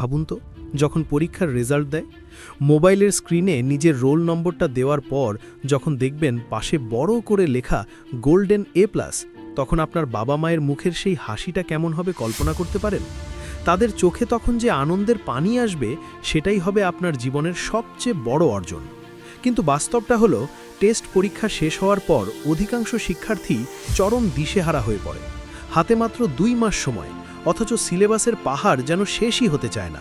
ভাবুন তো, যখন পরীক্ষার রেজাল্ট দেয়, মোবাইলের স্ক্রিনে নিজের রোল নম্বরটা দেওয়ার পর যখন দেখবেন পাশে বড় করে লেখা গোল্ডেন এ প্লাস, তখন আপনার বাবা মায়ের মুখের সেই হাসিটা কেমন হবে কল্পনা করতে পারেন? তাদের চোখে তখন যে আনন্দের পানি আসবে, সেটাই হবে আপনার জীবনের সবচেয়ে বড় অর্জন। কিন্তু বাস্তবটা হলো, টেস্ট পরীক্ষা শেষ হওয়ার পর অধিকাংশ শিক্ষার্থী চরম দিশেহারা হয়ে পড়ে। হাতে মাত্র দুই মাস সময় অথচ সিলেবাসের পাহাড় যেন শেষই হতে চায় না।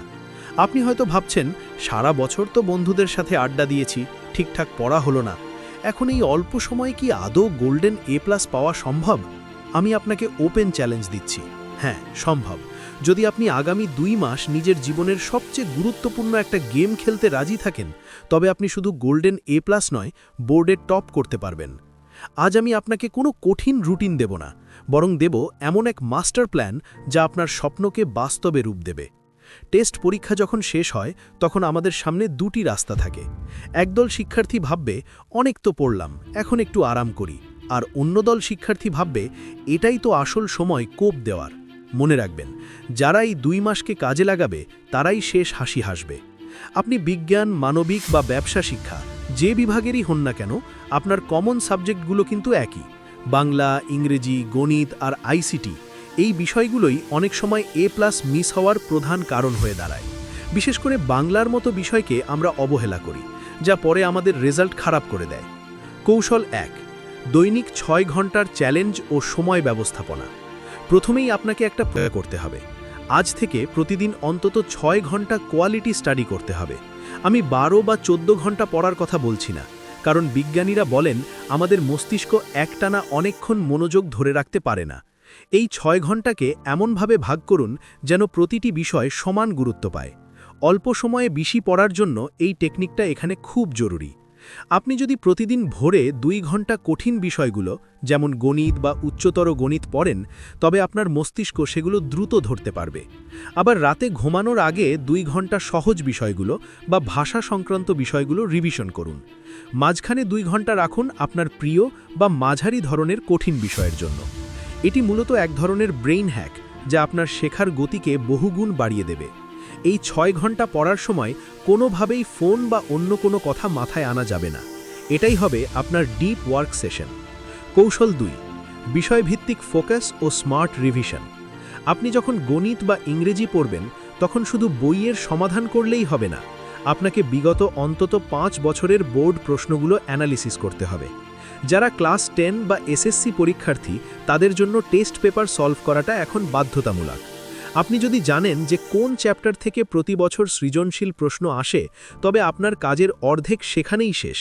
আপনি হয়তো ভাবছেন, সারা বছর তো বন্ধুদের সাথে আড্ডা দিয়েছি, ঠিকঠাক পড়া হলো না। এখন এই অল্প সময়ে কি আদৌ গোল্ডেন এ প্লাস পাওয়া সম্ভব? আমি আপনাকে ওপেন চ্যালেঞ্জ দিচ্ছি। হ্যাঁ সম্ভব। যদি আপনি আগামী দুই মাস নিজের জীবনের সবচেয়ে গুরুত্বপূর্ণ একটা গেম খেলতে রাজি থাকেন, তবে আপনি শুধু গোল্ডেন এ প্লাস নয়, বোর্ডে টপ করতে পারবেন। আজ আমি আপনাকে কোনো কঠিন রুটিন দেব না, বরং দেব এমন এক মাস্টার প্ল্যান যা আপনার স্বপ্নকে বাস্তবে রূপ দেবে। টেস্ট পরীক্ষা যখন শেষ হয়, তখন আমাদের সামনে দুটি রাস্তা থাকে। একদল শিক্ষার্থী ভাববে, অনেক তো পড়লাম, এখন একটু আরাম করি। আর অন্য দল শিক্ষার্থী ভাববে, এটাই তো আসল সময় কোপ দেওয়ার। মনে রাখবেন, যারা এই দুই মাসকে কাজে লাগাবে, তারাই শেষ হাসি হাসবে। আপনি বিজ্ঞান, মানবিক বা ব্যবসা শিক্ষা যে বিভাগেরই হন না কেন, আপনার কমন সাবজেক্টগুলো কিন্তু একই। বাংলা, ইংরেজি, গণিত আর আইসিটি এই বিষয়গুলোই অনেক সময় এ প্লাস মিস হওয়ার প্রধান কারণ হয়ে দাঁড়ায়। বিশেষ করে বাংলার মতো বিষয়কে আমরা অবহেলা করি, যা পরে আমাদের রেজাল্ট খারাপ করে দেয়। কৌশল এক, দৈনিক ছয় ঘণ্টার চ্যালেঞ্জ ও সময় ব্যবস্থাপনা। প্রথমেই আপনাকে একটা প্রয়োগ করতে হবে। আজ থেকে প্রতিদিন অন্তত ছয় ঘণ্টা কোয়ালিটি স্টাডি করতে হবে। আমি বারো বা চোদ্দ ঘণ্টা পড়ার কথা বলছি না, কারণ বিজ্ঞানীরা বলেন আমাদের মস্তিষ্ক একটানা অনেকক্ষণ মনোযোগ ধরে রাখতে পারে না। এই ছয় ঘন্টাকে এমনভাবে ভাগ করুন যেন প্রতিটি বিষয় সমান গুরুত্ব পায়। অল্প সময়ে বেশি পড়ার জন্য এই টেকনিকটা এখানে খুব জরুরি। আপনি যদি প্রতিদিন ভোরে দুই ঘণ্টা কঠিন বিষয়গুলো, যেমন গণিত বা উচ্চতর গণিত পড়েন, তবে আপনার মস্তিষ্ক সেগুলো দ্রুত ধরতে পারবে। আবার রাতে ঘুমানোর আগে দুই ঘণ্টা সহজ বিষয়গুলো বা ভাষা সংক্রান্ত বিষয়গুলো রিভিশন করুন। মাঝখানে দুই ঘণ্টা রাখুন আপনার প্রিয় বা মাঝারি ধরনের কঠিন বিষয়ের জন্য। এটি মূলত এক ধরনের ব্রেইন হ্যাক, যা আপনার শেখার গতিকে বহুগুণ বাড়িয়ে দেবে। এই ছয় ঘণ্টা পড়ার সময় কোনোভাবেই ফোন বা অন্য কোনো কথা মাথায় আনা যাবে না। এটাই হবে আপনার ডিপ ওয়ার্ক সেশন কৌশল দুই, বিষয়ভিত্তিক ফোকাস ও স্মার্ট রিভিশন আপনি যখন গণিত বা ইংরেজি পড়বেন, তখন শুধু বইয়ের সমাধান করলেই হবে না, আপনাকে বিগত অন্তত পাঁচ বছরের বোর্ড প্রশ্নগুলো অ্যানালিসিস করতে হবে। যারা ক্লাস টেন বা এসএসসি পরীক্ষার্থী, তাদের জন্য টেস্ট পেপার সলভ করাটা এখন বাধ্যতামূলক। আপনি যদি জানেন যে কোন চ্যাপ্টার থেকে প্রতি বছর সৃজনশীল প্রশ্ন আসে, তবে আপনার কাজের অর্ধেক সেখানেই শেষ।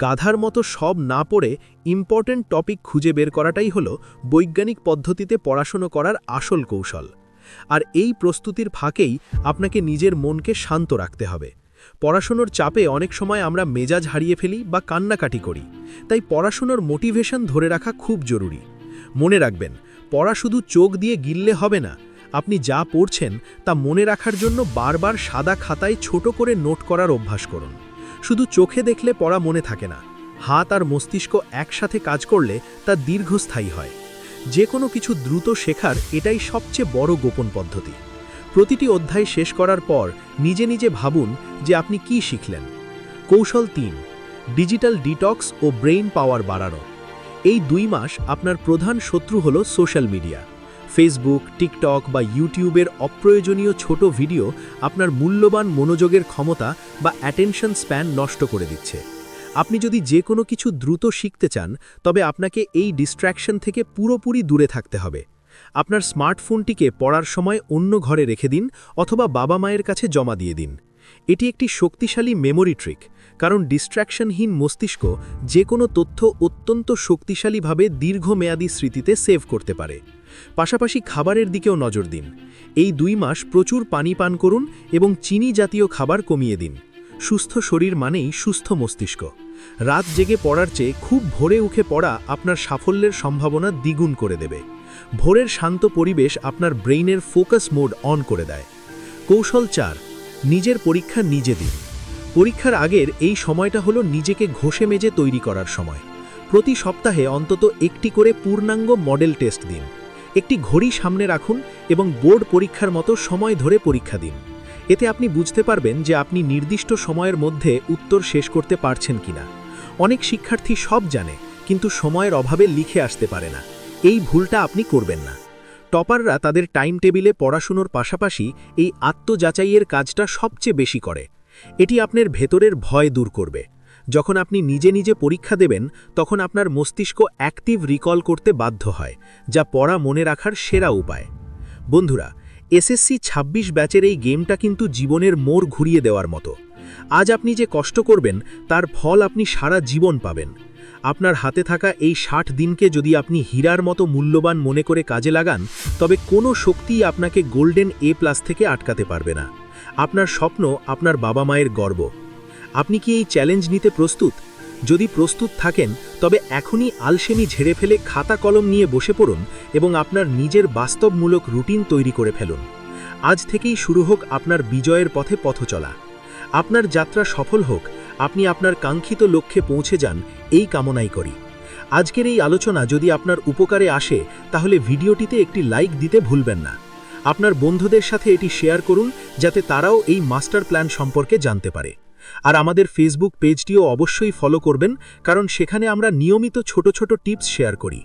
গাধার মতো সব না পড়ে ইম্পর্ট্যান্ট টপিক খুঁজে বের করাটাই হলো বৈজ্ঞানিক পদ্ধতিতে পড়াশুনো করার আসল কৌশল। আর এই প্রস্তুতির ফাঁকেই আপনাকে নিজের মনকে শান্ত রাখতে হবে। পড়াশুনোর চাপে অনেক সময় আমরা মেজাজ হারিয়ে ফেলি বা কান্নাকাটি করি। তাই পড়াশুনোর মোটিভেশন ধরে রাখা খুব জরুরি। মনে রাখবেন, পড়া শুধু চোখ দিয়ে গিললে হবে না আপনি যা পড়ছেন তা মনে রাখার জন্য বারবার সাদা খাতায় ছোট করে নোট করার অভ্যাস করুন। শুধু চোখে দেখলে পড়া মনে থাকে না। হাত আর মস্তিষ্ক একসাথে কাজ করলে তা দীর্ঘস্থায়ী হয়। যে কোনো কিছু দ্রুত শেখার এটাই সবচেয়ে বড় গোপন পদ্ধতি। প্রতিটি অধ্যায় শেষ করার পর নিজে নিজে ভাবুন যে আপনি কি শিখলেন। কৌশল তিন, ডিজিটাল ডিটক্স ও ব্রেইন পাওয়ার বাড়ানো। এই দুই মাস আপনার প্রধান শত্রু হল সোশ্যাল মিডিয়া। ফেসবুক টিকটক বা ইউটিউবের অপ্রয়োজনীয় ছোট ভিডিও আপনার মূল্যবান মনোযোগের ক্ষমতা বা অ্যাটেনশন স্প্যান নষ্ট করে দিচ্ছে। আপনি যদি যে কোনো কিছু দ্রুত শিখতে চান, তবে আপনাকে এই ডিস্ট্র্যাকশন থেকে পুরোপুরি দূরে থাকতে হবে। আপনার স্মার্টফোনটিকে পড়ার সময় অন্য ঘরে রেখে দিন অথবা বাবা মায়ের কাছে জমা দিয়ে দিন। এটি একটি শক্তিশালী মেমোরি ট্রিক কারণ ডিস্ট্র্যাকশনহীন মস্তিষ্ক যে কোনো তথ্য অত্যন্ত শক্তিশালীভাবে দীর্ঘমেয়াদী স্মৃতিতে সেভ করতে পারে। পাশাপাশি খাবারের দিকেও নজর দিন। এই দুই মাস প্রচুর পানি পান করুন এবং চিনি জাতীয় খাবার কমিয়ে দিন। সুস্থ শরীর মানেই সুস্থ মস্তিষ্ক। রাত জেগে পড়ার চেয়ে খুব ভোরে উঠে পড়া আপনার সাফল্যের সম্ভাবনা দ্বিগুণ করে দেবে। ভোরের শান্ত পরিবেশ আপনার ব্রেইনের ফোকাস মোড অন করে দেয়। কৌশল চার নিজের পরীক্ষা নিজে দিন। পরীক্ষার আগের এই সময়টা হলো নিজেকে ঘষে মেজে তৈরি করার সময়। প্রতি সপ্তাহে অন্তত একটি করে পূর্ণাঙ্গ মডেল টেস্ট দিন। একটি ঘড়ি সামনে রাখুন এবং বোর্ড পরীক্ষার মতো সময় ধরে পরীক্ষা দিন। এতে আপনি বুঝতে পারবেন যে আপনি নির্দিষ্ট সময়ের মধ্যে উত্তর শেষ করতে পারছেন কিনা। অনেক শিক্ষার্থী সব জানে, কিন্তু সময়ের অভাবে লিখে আসতে পারে না। এই ভুলটা আপনি করবেন না। টপাররা তাদের টাইম টেবিলে পড়াশুনোর পাশাপাশি এই আত্মযাচাইয়ের কাজটা সবচেয়ে বেশি করে। এটি আপনার ভেতরের ভয় দূর করবে। যখন আপনি নিজে নিজে পরীক্ষা দেবেন, তখন আপনার মস্তিষ্ক অ্যাক্টিভ রিকল করতে বাধ্য হয়, যা পড়া মনে রাখার সেরা উপায়। বন্ধুরা, এসএসসি ২৬ ব্যাচের এই গেমটা কিন্তু জীবনের মোড় ঘুরিয়ে দেওয়ার মতো। আজ আপনি যে কষ্ট করবেন, তার ফল আপনি সারা জীবন পাবেন। আপনার হাতে থাকা এই ষাট দিনকে যদি আপনি হীরার মতো মূল্যবান মনে করে কাজে লাগান, তবে কোনো শক্তিই আপনাকে গোল্ডেন এ প্লাস থেকে আটকাতে পারবে না। আপনার স্বপ্ন আপনার বাবা মায়ের গর্ব। আপনি কি এই চ্যালেঞ্জ নিতে প্রস্তুত? যদি প্রস্তুত থাকেন, তবে এখনই আলসেমি ঝেড়ে ফেলে খাতা কলম নিয়ে বসে পড়ুন এবং আপনার নিজের বাস্তবমূলক রুটিন তৈরি করে ফেলুন। আজ থেকেই শুরু হোক আপনার বিজয়ের পথে পথ চলা আপনার যাত্রা সফল হোক আপনি আপনার কাঙ্ক্ষিত লক্ষ্যে পৌঁছে যান, এই কামনাই করি। আজকের এই আলোচনা যদি আপনার উপকারে আসে, তাহলে ভিডিওটিতে একটি লাইক দিতে ভুলবেন না। আপনার বন্ধুদের সাথে এটি শেয়ার করুন, যাতে তারাও এই মাস্টার প্ল্যান সম্পর্কে জানতে পারে। আর আমাদের ফেসবুক পেজটিও অবশ্যই ফলো করবেন, কারণ সেখানে আমরা নিয়মিত ছোট ছোট টিপস শেয়ার করি।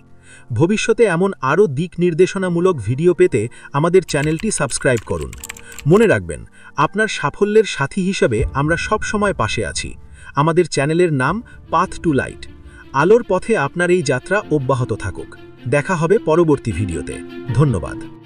ভবিষ্যতে এমন আরও দিক নির্দেশনামূলক ভিডিও পেতে আমাদের চ্যানেলটি সাবস্ক্রাইব করুন। মনে রাখবেন, আপনার সাফল্যের সাথী হিসাবে আমরা সব সময় পাশে আছি। আমাদের চ্যানেলের নাম পাথ টু লাইট। আলোর পথে আপনার এই যাত্রা অব্যাহত থাকুক। দেখা হবে পরবর্তী ভিডিওতে। ধন্যবাদ।